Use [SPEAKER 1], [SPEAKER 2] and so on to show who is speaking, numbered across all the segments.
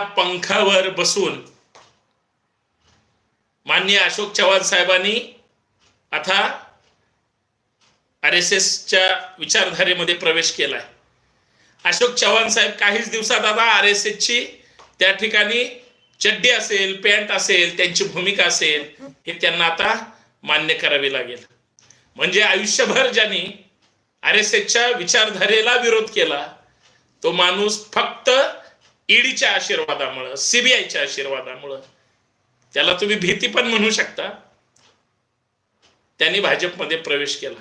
[SPEAKER 1] पंखावर बसून माननीय अशोक चव्हाण साहेबांनी आता आर एस एसच्या विचारधारेमध्ये प्रवेश केलाय. अशोक चव्हाण साहेब काहीच दिवसात आता आर एस एसची त्या ठिकाणी चड्डी असेल पॅन्ट असेल त्यांची भूमिका असेल हे त्यांना आता मान्य करावी लागेल. म्हणजे आयुष्यभर ज्यांनी आर एस एसच्या विचारधारेला विरोध केला तो माणूस फक्त ईडीच्या आशीर्वादामुळं सीबीआयच्या आशीर्वादामुळं त्याला तुम्ही भीती पण म्हणू शकता. त्यांनी भाजपमध्ये प्रवेश केला.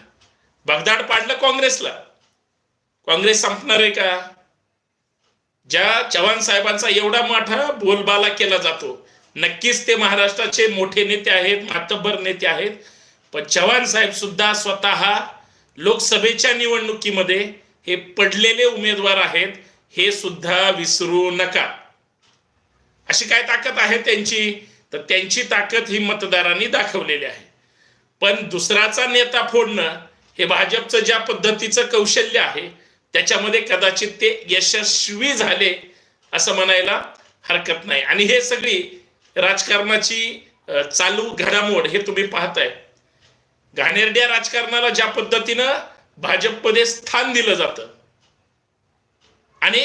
[SPEAKER 1] भगदाड पाडलं काँग्रेसला. काँग्रेस संपणार आहे का? ज्या चव्हाण साहेबांचा एवढा मोठा बोलबाला केला जातो नक्कीच ते महाराष्ट्राचे मोठे नेते आहेत मातब्बर नेते आहेत पण चव्हाण साहेब सुद्धा स्वतः लोकसभेच्या निवडणुकीमध्ये हे पडलेले उमेदवार आहेत. हे सुद्धा विसरू नका. अशी काय ताकद आहे त्यांची? तर त्यांची ताकद ही मतदारांनी दाखवलेली आहे. पण दुसराचा नेता फोडणं हे भाजपचं ज्या पद्धतीचं कौशल्य आहे त्याच्यामध्ये कदाचित ते यशस्वी झाले असं म्हणायला हरकत नाही. आणि हे सगळी राजकारणाची चालू घडामोड हे तुम्ही पाहताय. घाणेरड्या राजकारणाला ज्या पद्धतीनं भाजपमध्ये स्थान दिलं जातं आणि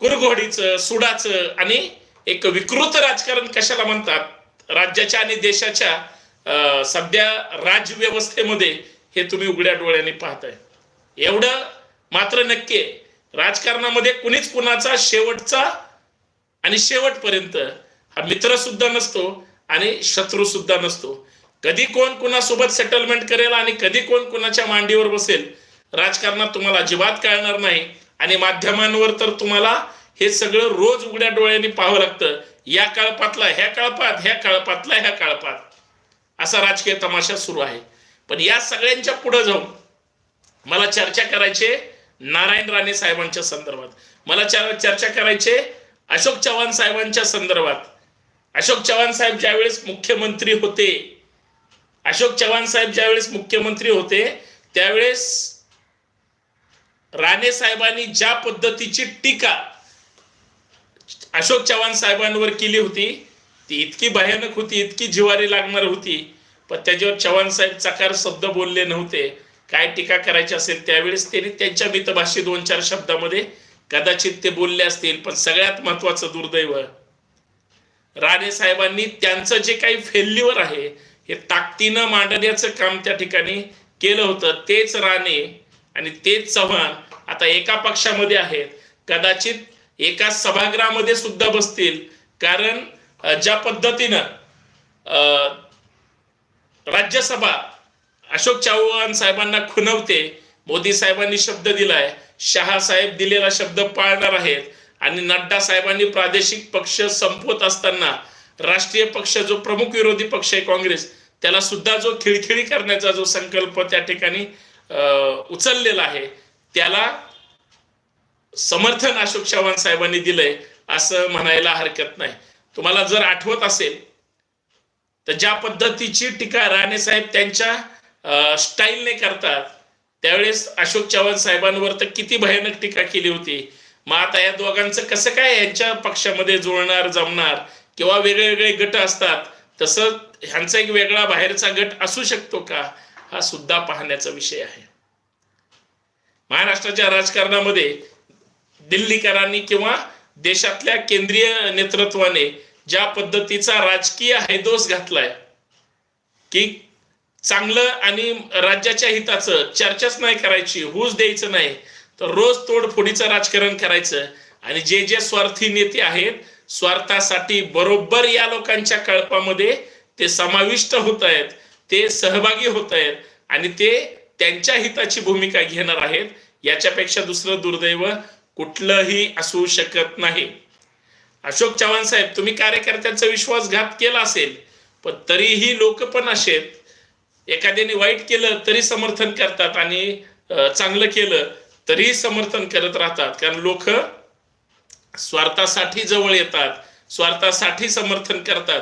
[SPEAKER 1] कुरघोडीचं सुडाचं आणि एक विकृत राजकारण कशाला म्हणतात? राज्याच्या आणि देशाच्या सध्या राजव्यवस्थेमध्ये हे तुम्ही उघड्या डोळ्याने पाहताय. एवढं मात्र नक्की आहे, राजकारणामध्ये कुणीच कुणाचा शेवटचा आणि शेवटपर्यंत हा मित्र सुद्धा नसतो आणि शत्रू सुद्धा नसतो. कधी कोण कुणासोबत सेटलमेंट करेल आणि कधी कोण कुणाच्या मांडीवर बसेल राजकारणात तुम्हाला अजिबात कळणार नाही. आणि माध्यमांवर तर तुम्हाला हे सगळं रोज उघड्या डोळ्यांनी पाहावं लागतं. या काळपातला ह्या काळपात ह्या काळपातला ह्या काळपात. असा राजकीय तमाशा सुरू आहे. पण या सगळ्यांच्या पुढे जाऊन मला चर्चा करायचे नारायण राणे साहेबांच्या संदर्भात. मला चर्चा करायचे अशोक चव्हाण साहेबांच्या संदर्भात. अशोक चव्हाण साहेब ज्यावेळेस मुख्यमंत्री होते अशोक चव्हाण साहेब ज्यावेळेस मुख्यमंत्री होते त्यावेळेस राणे साहेबांनी ज्या पद्धतीची टीका अशोक चव्हाण साहेबांवर केली होती ती इतकी भयानक होती इतकी जिवारी लागणार होती पण त्याच्यावर चव्हाण साहेब चकार शब्द बोलले नव्हते. काय टीका करायची असेल त्यावेळेस त्यांनी त्यांच्या मितभाषी दोन चार शब्दामध्ये कदाचित ते बोलले असतील पण सगळ्यात महत्वाचं दुर्दैव राणे साहेबांनी त्यांचं जे काही फेल्युअर आहे हे ताकदीनं मांडण्याचं काम त्या ठिकाणी केलं होतं. तेच राणे आणि तेच चव्हाण आता एका पक्षामध्ये आहेत. कदाचित एका सभागृहामध्ये सुद्धा बसतील. कारण ज्या पद्धतीनं राज्यसभा अशोक चव्हाण साहेबांना खुनवते मोदी साहेबांनी शब्द दिलाय शहा साहेब दिलेला शब्द पाळणार आहेत आणि नड्डा साहेबांनी प्रादेशिक पक्ष संपवत असताना राष्ट्रीय पक्ष जो प्रमुख विरोधी पक्ष आहे काँग्रेस त्याला सुद्धा जो खिळखिळी करण्याचा जो संकल्प त्या ठिकाणी उचललेला आहे. त्याला समर्थन अशोक चव्हाण साहेबांनी दिलंय असं म्हणायला हरकत नाही. तुम्हाला जर आठवत असेल तर ज्या पद्धतीची टीका राणे साहेब त्यांच्या स्टाईलने करतात त्यावेळेस अशोक चव्हाण साहेबांवर तर किती भयानक टीका केली होती. मग आता या दोघांचं कसं काय यांच्या पक्षामध्ये जुळणार जमणार किंवा वेगळे वेगळे गट असतात तसं ह्यांचा एक वेगळा बाहेरचा गट असू शकतो का? हा सुद्धा पाहण्याचा विषय आहे. महाराष्ट्राच्या राजकारणामध्ये दिल्लीकरांनी किंवा देशातल्या केंद्रीय नेतृत्वाने ज्या पद्धतीचा राजकीय हैदोस घातलाय की चांगलं आणि राज्याच्या हिताचं चर्चाच नाही करायची हुस द्यायचं नाही तर रोज तोडफोडीचं राजकारण करायचं आणि जे जे स्वार्थी नेते आहेत स्वार्थासाठी बरोबर या लोकांच्या कळपामध्ये ते समाविष्ट होत आहेत ते सहभागी होत आहेत आणि ते त्यांच्या हिताची भूमिका घेणार आहेत याच्यापेक्षा दुसरं दुर्दैव कुठलंही असू शकत नाही. अशोक चव्हाण साहेब तुम्ही कार्यकर्त्यांचा विश्वासघात केला असेल पण तरीही लोक पण असेत. एखाद्याने वाईट केलं तरी समर्थन करतात आणि चांगलं केलं तरीही समर्थन करत राहतात. कारण लोक स्वार्थासाठी जवळ येतात स्वार्थासाठी समर्थन करतात.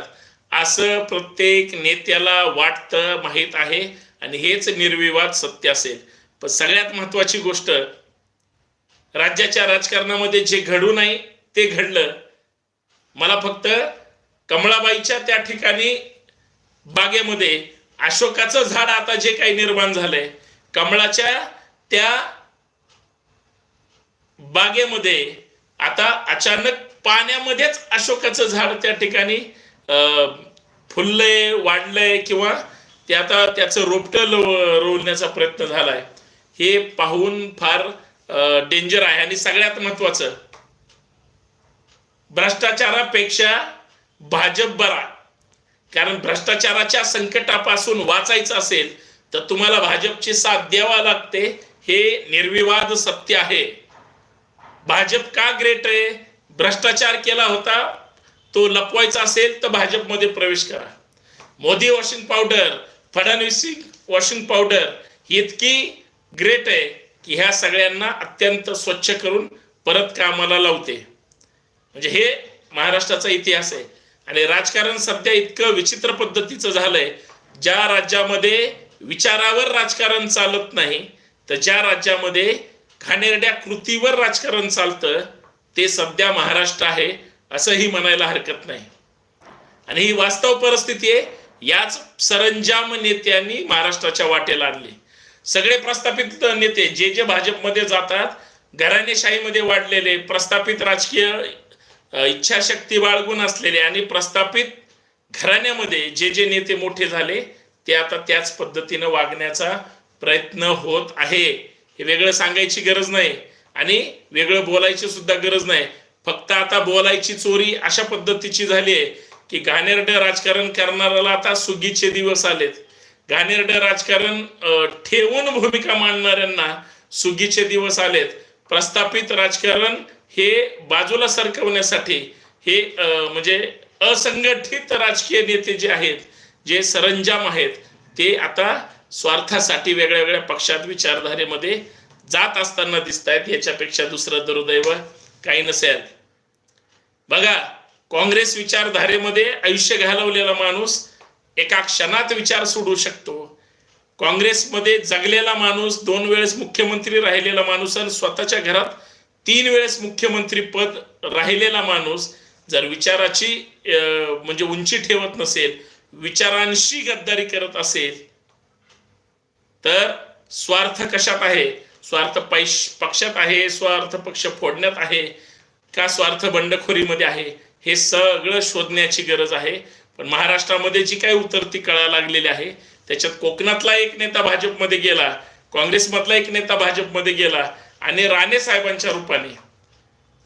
[SPEAKER 1] असं प्रत्येक नेत्याला वाटतं माहीत आहे आणि हेच निर्विवाद सत्य असेल. पण सगळ्यात महत्वाची गोष्ट राज्याच्या राजकारणामध्ये जे घडू नाही ते घडलं. मला फक्त कमळाबाईच्या त्या ठिकाणी बागेमध्ये अशोकाचं झाड आता जे काही निर्माण झालंय कमळाच्या त्या बागेमध्ये आता अचानक पाण्यामध्येच अशोकाचं झाड त्या ठिकाणी फुललंय वाढलंय किंवा ते आता त्याचं रोपटं रोवण्याचा प्रयत्न झालाय. हे पाहून फार डेंजर आहे आणि सगळ्यात महत्वाचं भ्रष्टाचारापेक्षा भाजप बरा. कारण भ्रष्टाचाराच्या संकटापासून वाचायचं असेल तर तुम्हाला भाजपची साथ द्यावा लागते हे निर्विवाद सत्य आहे. भाजप का ग्रेट आहे? भ्रष्टाचार केला होता तो लपवायचा असेल तर भाजपमध्ये प्रवेश करा. Modi washing powder Fadnavis washing powder ही इतकी ग्रेट आहे की ह्या सगळ्यांना अत्यंत स्वच्छ करून परत कामाला लावते. म्हणजे हे महाराष्ट्राचा इतिहास आहे. आणि राजकारण सध्या इतकं विचित्र पद्धतीचं झालंय ज्या राज्यामध्ये विचारावर राजकारण चालत नाही तर ज्या राज्यामध्ये घाणेरड्या कृतीवर राजकारण चालतं ते सध्या महाराष्ट्र आहे. असंही म्हणायला हरकत नाही. आणि ही वास्तव परिस्थिती आहे याच सरंजाम नेत्यांनी महाराष्ट्राच्या वाटेला आणली. सगळे प्रस्थापित नेते जे जे भाजपमध्ये जातात घराणेशाहीमध्ये वाढलेले प्रस्थापित राजकीय इच्छाशक्ती बाळगून असलेले आणि प्रस्थापित घराण्यामध्ये जे जे नेते मोठे झाले ते आता त्याच पद्धतीनं वागण्याचा प्रयत्न होत आहे. हे वेगळं सांगायची गरज नाही. आणि वेगळं बोलायची सुद्धा गरज नाही. फक्त आता बोलायची चोरी अशा पद्धतीची झाली आहे की घाणेरडं राजकारण करणाऱ्याला आता सुगीचे दिवस आलेत. घाणेरडं राजकारण ठेवून भूमिका मांडणाऱ्यांना सुगीचे दिवस आलेत. प्रस्थापित राजकारण हे बाजूला सरकवण्यासाठी हे म्हणजे असंघटित राजकीय नेते जे आहेत जे सरंजाम आहेत ते आता स्वार्थासाठी वेगळ्या वेगळ्या पक्षात विचारधारेमध्ये जात असताना दिसत आहेत याच्यापेक्षा दुसरं दुर्दैव काही नसेल. बघा काँग्रेस विचारधारेमध्ये आयुष्य घालवलेला माणूस एका क्षणात विचार सोडू शकतो. काँग्रेसमध्ये जगलेला माणूस दोन वेळेस मुख्यमंत्री राहिलेला माणूस आणि स्वतःच्या घरात तीन वेळेस मुख्यमंत्री पद राहिलेला माणूस जर विचाराची म्हणजे उंची ठेवत नसेल विचारांशी गद्दारी करत असेल तर स्वार्थ कशात आहे? स्वार्थ पैश पक्षात आहे स्वार्थ पक्ष फोडण्यात आहे. का स्वार्थ बंडखोरीमध्ये आहे हे सगळं शोधण्याची गरज आहे. पण महाराष्ट्रामध्ये जी काही उतरती कळा लागलेली आहे त्याच्यात कोकणातला एक नेता भाजपमध्ये गेला काँग्रेसमधला एक नेता भाजपमध्ये गेला आणि राणे साहेबांच्या रूपाने.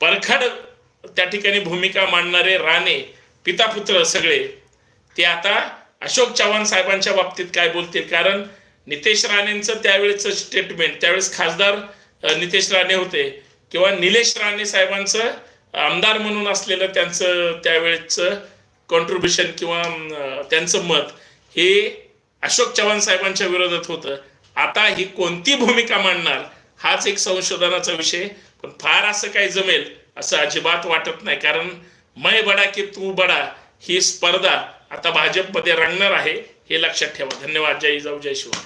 [SPEAKER 1] परखड त्या ठिकाणी भूमिका मांडणारे राणे पिता पुत्र सगळे ते आता अशोक चव्हाण साहेबांच्या बाबतीत काय बोलतील? कारण नितेश राणेंचं त्यावेळेचं स्टेटमेंट त्यावेळेस खासदार नितेश राणे होते. किंवा निलेश राणे साहेबांचं आमदार म्हणून असलेलं त्यांचं त्यावेळेचं कॉन्ट्रीब्युशन किंवा त्यांचं मत हे अशोक चव्हाण साहेबांच्या विरोधात होतं. आता ही कोणती भूमिका मांडणार हाच एक संशोधनाचा विषय. पण फार असं काही जमेल असं अजिबात वाटत नाही. कारण मै बडा की तू बडा ही स्पर्धा आता भाजपमध्ये रंगणार आहे हे लक्षात ठेवा. धन्यवाद. जय जाऊ जय शिवाय.